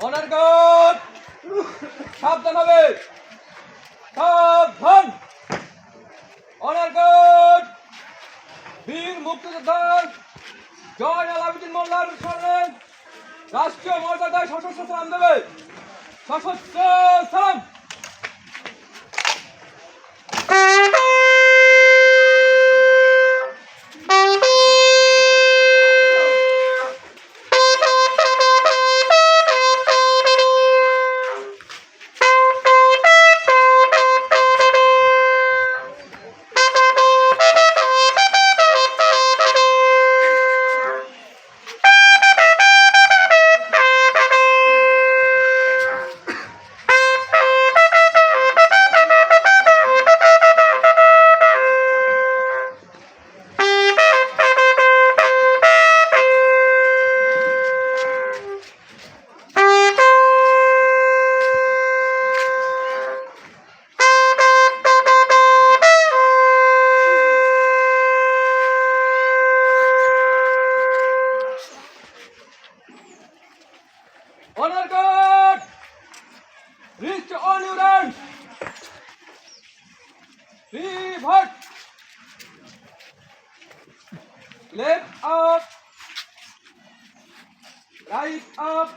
Honour guard সাবধান হবে! সাবধান! অনার গার্ড বীর মুক্তিযোদ্ধা জয় আলাউদ্দিন মোল্লার রাষ্ট্রীয় মর্যাদায় সশস্ত্র সালাম দেবে সশস্ত্র সালাম Left up! Right up!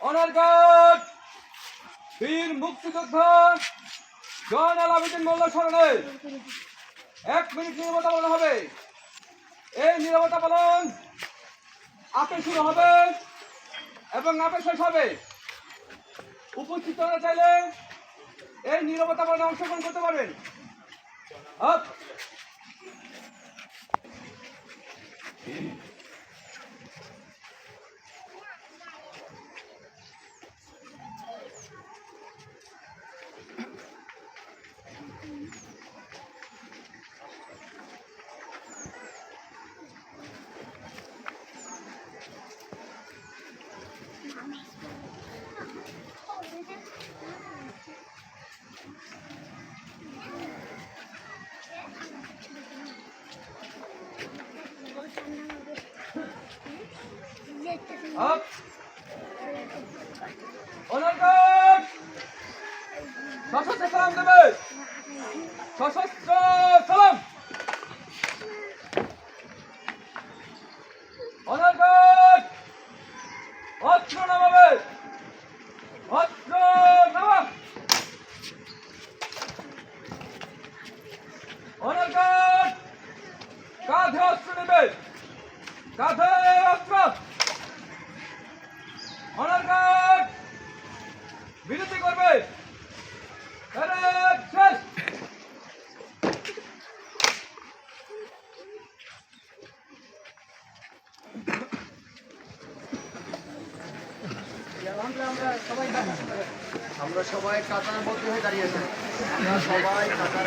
Honor guard! বীর মুক্তিযোদ্ধা জন আলাউদ্দিন মোল্লা স্মরণে এক মিনিট নিরবতা পালন হবে এই নিরবতা পালন আপে শুরু হবে এবং আপে শেষ হবে উপস্থিত হতে চাইলে এই নিরবতা পালনে অংশগ্রহণ করতে পারবেন আপ। Amen. আপ। Guard! সশস্ত্র সালাম দেবে সশস্ত্র সালাম অনার গার্ড অস্ত্র নামাবে অস্ত্র নামা অনার গার্ড কাঁধে অস্ত্র নেবে কাঁধে অস্ত্র আমরা সবাই কাতার মধ্যে হয়ে দাঁড়িয়েছি আমরা সবাই কাতার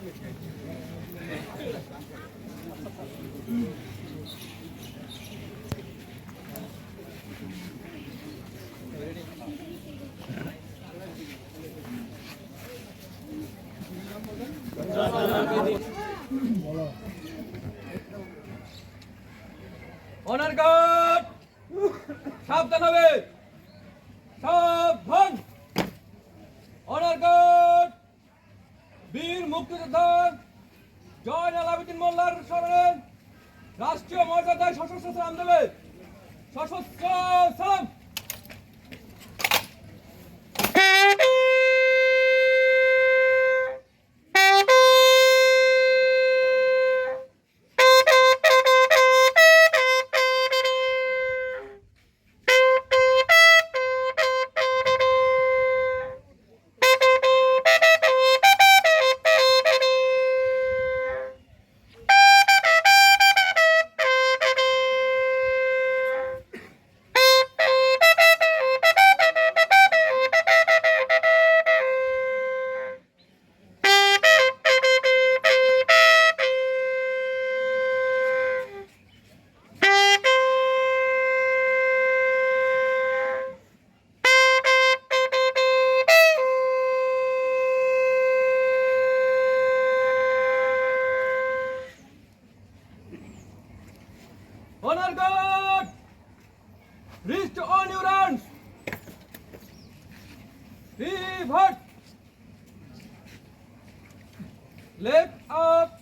হয়ে দাঁড়িয়েছি। অনার গার্ড সাবধান হবে। সাবধান। অনার গার্ড বীর মুক্তিযোদ্ধা জয় আলাবিদিন মোল্লার স্মরণে রাষ্ট্রীয় মর্যাদায় সশস্ত্র সালাম দেবে সশস্ত্র সালাম honor guard to all your hands! Pivot left up!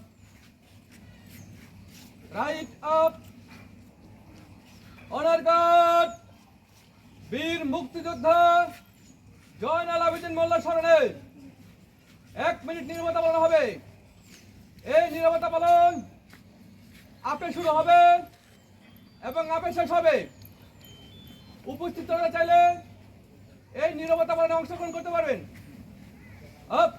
Right up! Honor guard বীর মুক্তিযোদ্ধা জয়নাল আবেদিন মোল্লা স্মরণে এক মিনিট নির্মাতা পালন হবে এই নিরাপত্তা পালন আপে শুরু হবে এবং আপে শেষ হবে উপস্থিত চাইলে এই নিরবতা মানে অংশগ্রহণ করতে পারবেন। আপ।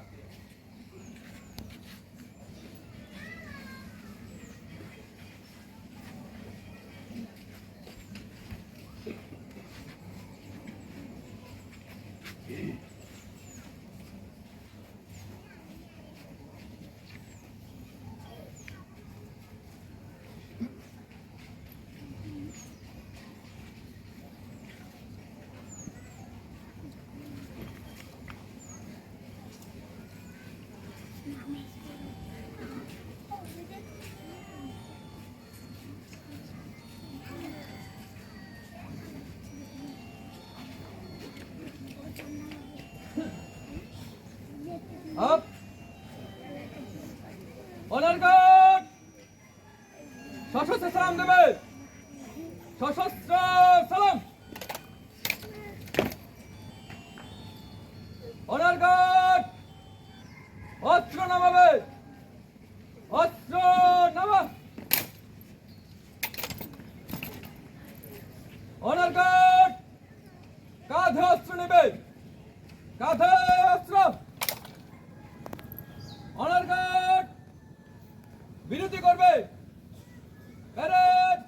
সশস্ত্র সালাম দেবে। সশস্ত্র সালাম। অনারঘাট অস্ত্র নামাবে। অস্ত্র নামা। কাঁধে অস্ত্র নেবে। কাঁধে অস্ত্র। অনারঘাট বিরতি করবে। भारत